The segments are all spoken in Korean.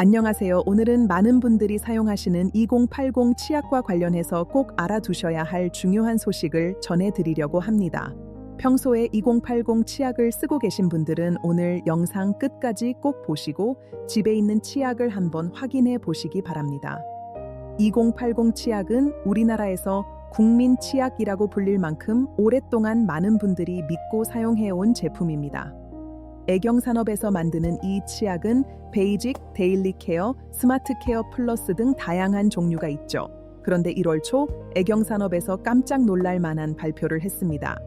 안녕하세요. 오늘은 많은 분들이 사용하시는 2080 치약과 관련해서 꼭 알아두셔야 할 중요한 소식을 전해드리려고 합니다. 평소에 2080 치약을 쓰고 계신 분들은 오늘 영상 끝까지 꼭 보시고 집에 있는 치약을 한번 확인해 보시기 바랍니다. 2080 치약은 우리나라에서 국민 치약이라고 불릴 만큼 오랫동안 많은 분들이 믿고 사용해온 제품입니다. 애경산업에서 만드는 이 치약은 베이직, 데일리 케어, 스마트 케어 플러스 등 다양한 종류가 있죠. 그런데 1월 초 애경산업에서 깜짝 놀랄 만한 발표를 했습니다.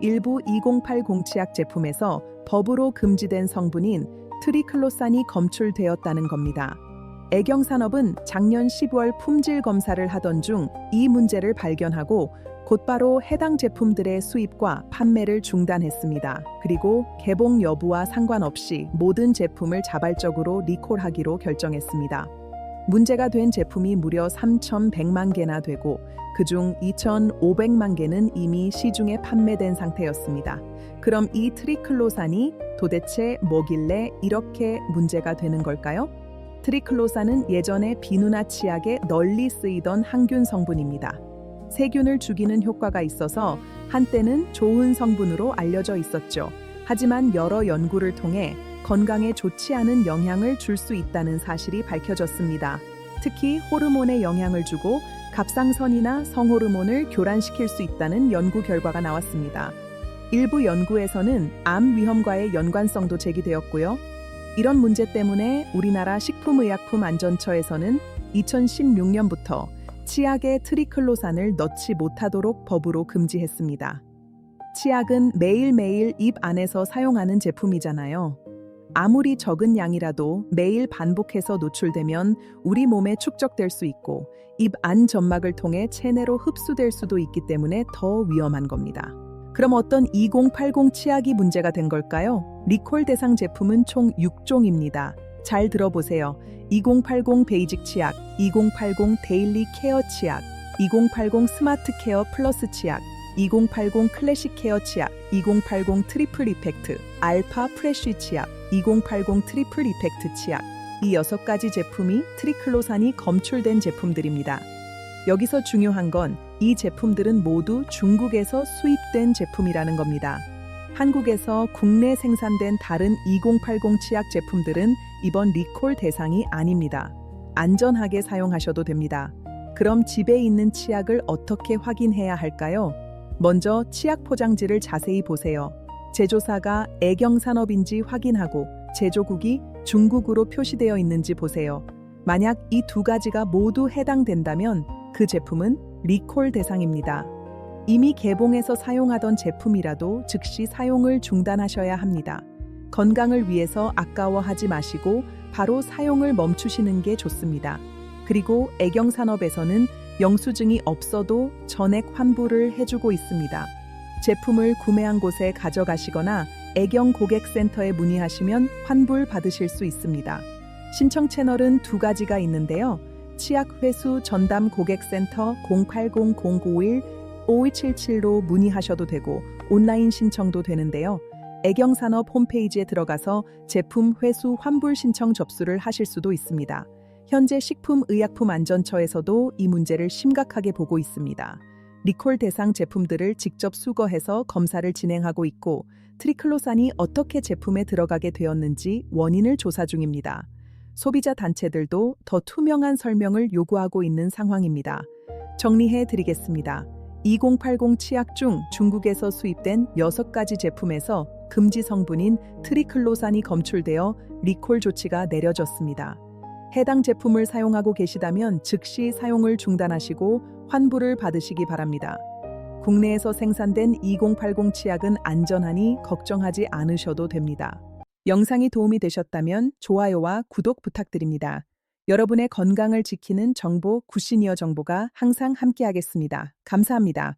일부 2080 치약 제품에서 법으로 금지된 성분인 트리클로산이 검출되었다는 겁니다. 애경산업은 작년 10월 품질 검사를 하던 중 이 문제를 발견하고 곧바로 해당 제품들의 수입과 판매를 중단했습니다. 그리고 개봉 여부와 상관없이 모든 제품을 자발적으로 리콜하기로 결정했습니다. 문제가 된 제품이 무려 3,100만 개나 되고 그중 2,500만 개는 이미 시중에 판매된 상태였습니다. 그럼 이 트리클로산이 도대체 뭐길래 이렇게 문제가 되는 걸까요? 트리클로산은 예전에 비누나 치약에 널리 쓰이던 항균 성분입니다. 세균을 죽이는 효과가 있어서 한때는 좋은 성분으로 알려져 있었죠. 하지만 여러 연구를 통해 건강에 좋지 않은 영향을 줄 수 있다는 사실이 밝혀졌습니다. 특히 호르몬에 영향을 주고 갑상선이나 성호르몬을 교란시킬 수 있다는 연구 결과가 나왔습니다. 일부 연구에서는 암 위험과의 연관성도 제기되었고요. 이런 문제 때문에 우리나라 식품의약품안전처에서는 2016년부터 치약에 트리클로산을 넣지 못하도록 법으로 금지했습니다. 치약은 매일매일 입 안에서 사용하는 제품이잖아요. 아무리 적은 양이라도 매일 반복해서 노출되면 우리 몸에 축적될 수 있고 입 안 점막을 통해 체내로 흡수될 수도 있기 때문에 더 위험한 겁니다. 그럼 어떤 2080 치약이 문제가 된 걸까요? 리콜 대상 제품은 총 6종입니다. 잘 들어보세요. 2080 베이직 치약, 2080 데일리 케어 치약, 2080 스마트 케어 플러스 치약, 2080 클래식 케어 치약, 2080 트리플 이펙트, 알파 프레쉬 치약, 2080 트리플 이펙트 치약. 이 여섯 가지 제품이 트리클로산이 검출된 제품들입니다. 여기서 중요한 건 이 제품들은 모두 중국에서 수입된 제품이라는 겁니다. 한국에서 국내 생산된 다른 2080 치약 제품들은 이번 리콜 대상이 아닙니다. 안전하게 사용하셔도 됩니다. 그럼 집에 있는 치약을 어떻게 확인해야 할까요? 먼저 치약 포장지를 자세히 보세요. 제조사가 애경산업인지 확인하고 제조국이 중국으로 표시되어 있는지 보세요. 만약 이 두 가지가 모두 해당된다면 그 제품은 리콜 대상입니다. 이미 개봉해서 사용하던 제품이라도 즉시 사용을 중단하셔야 합니다. 건강을 위해서 아까워하지 마시고 바로 사용을 멈추시는 게 좋습니다. 그리고 애경산업에서는 영수증이 없어도 전액 환불을 해주고 있습니다. 제품을 구매한 곳에 가져가시거나 애경 고객센터에 문의하시면 환불 받으실 수 있습니다. 신청 채널은 두 가지가 있는데요. 치약 회수 전담 고객센터 080-051 5277로 문의하셔도 되고 온라인 신청도 되는데요. 애경산업 홈페이지에 들어가서 제품 회수 환불 신청 접수를 하실 수도 있습니다. 현재 식품의약품안전처에서도 이 문제를 심각하게 보고 있습니다. 리콜 대상 제품들을 직접 수거해서 검사를 진행하고 있고 트리클로산이 어떻게 제품에 들어가게 되었는지 원인을 조사 중입니다. 소비자 단체들도 더 투명한 설명을 요구하고 있는 상황입니다. 정리해 드리겠습니다. 2080 치약 중 중국에서 수입된 6가지 제품에서 금지 성분인 트리클로산이 검출되어 리콜 조치가 내려졌습니다. 해당 제품을 사용하고 계시다면 즉시 사용을 중단하시고 환불을 받으시기 바랍니다. 국내에서 생산된 2080 치약은 안전하니 걱정하지 않으셔도 됩니다. 영상이 도움이 되셨다면 좋아요와 구독 부탁드립니다. 여러분의 건강을 지키는 정보 구시니어 정보가 항상 함께하겠습니다. 감사합니다.